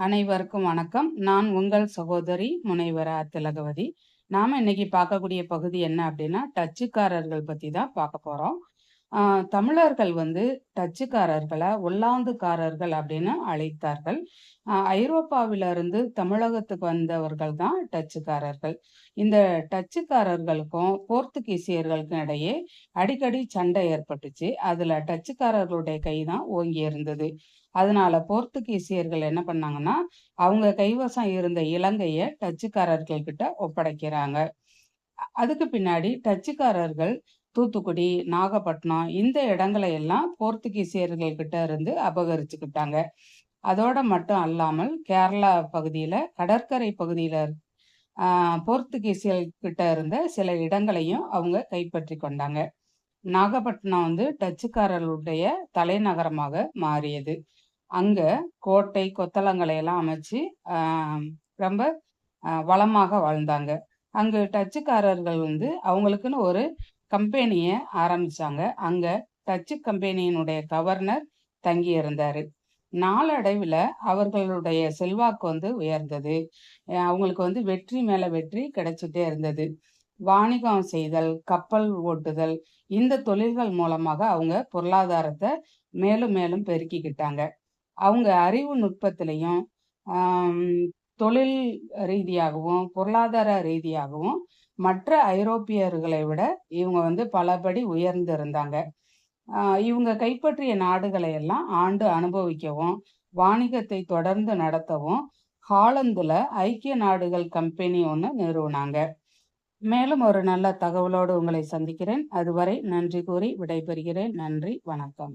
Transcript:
அனைவருக்கும் வணக்கம். நான் உங்கள் சகோதரி முனைவரா திலகவதி. நாம் இன்னைக்கு பார்க்கக்கூடிய பகுதி என்ன அப்படின்னா, டச்சுக்காரர்கள் பற்றி தான் பார்க்க போகிறோம் தமிழர்கள் வந்து டச்சுக்காரர்களை ஒல்லாந்துக்காரர்கள் அப்படின்னு அழைத்தார்கள். ஐரோப்பாவிலிருந்து தமிழகத்துக்கு வந்தவர்கள் தான் டச்சுக்காரர்கள். இந்த டச்சுக்காரர்களுக்கும், போர்த்துகீசியர்களுக்கும் இடையே அடிக்கடி சண்டை ஏற்பட்டுச்சு. அதுல டச்சுக்காரர்களுடைய கை தான் ஓங்கி இருந்தது. அதனால போர்த்துகீசியர்கள் என்ன பண்ணாங்கன்னா, அவங்க கைவசம் இருந்த இலங்கையை டச்சுக்காரர்கள் கிட்ட ஒப்படைக்கிறாங்க. அதுக்கு பின்னாடி டச்சுக்காரர்கள் தூத்துக்குடி, நாகப்பட்டினம் இந்த இடங்களை எல்லாம் போர்த்துகீசியர்கள் கிட்ட இருந்து அபகரிச்சுக்கிட்டாங்க. அதோட மட்டும் அல்லாமல் கேரளா பகுதியில, கடற்கரை பகுதியில ஆ போர்த்துகீசியர்கள் கிட்ட இருந்த சில இடங்களையும் அவங்க கைப்பற்றிக் கொண்டாங்க. நாகப்பட்டினம் வந்து டச்சுக்காரர்களுடைய தலைநகரமாக மாறியது. அங்க கோட்டை, கொத்தளங்களை எல்லாம் அமைச்சு ரொம்ப வளமாக வாழ்ந்தாங்க. அங்கு டச்சுக்காரர்கள் வந்து அவங்களுக்குன்னு ஒரு கம்பெனியை ஆரம்பிச்சாங்க. அங்க டச்சு கம்பெனியினுடைய கவர்னர் தங்கியிருந்தாரு. நாளடைவில் அவர்களுடைய செல்வாக்கு வந்து உயர்ந்தது. அவங்களுக்கு வந்து வெற்றி மேல வெற்றி கிடைச்சிட்டே இருந்தது. வாணிகம் செய்தல், கப்பல் ஓட்டுதல் இந்த தொழில்கள் மூலமாக அவங்க பொருளாதாரத்தை மேலும் மேலும் பெருக்கிக்கிட்டாங்க. அவங்க அறிவு நுட்பத்திலையும் தொழில் ரீதியாகவும், பொருளாதார ரீதியாகவும் மற்ற ஐரோப்பியர்களை விட இவங்க வந்து பலபடி உயர்ந்திருந்தாங்க. இருந்தாங்க இவங்க கைப்பற்றிய நாடுகளை எல்லாம் ஆண்டு அனுபவிக்கவும், வாணிகத்தை தொடர்ந்து நடத்தவும், ஹாலந்துல ஐக்கிய நாடுகள் கம்பெனி ஒன்று நிறுவுனாங்க. மேலும் ஒரு நல்ல தகவலோடு உங்களை சந்திக்கிறேன். அதுவரை நன்றி கூறி விடைபெறுகிறேன். நன்றி, வணக்கம்.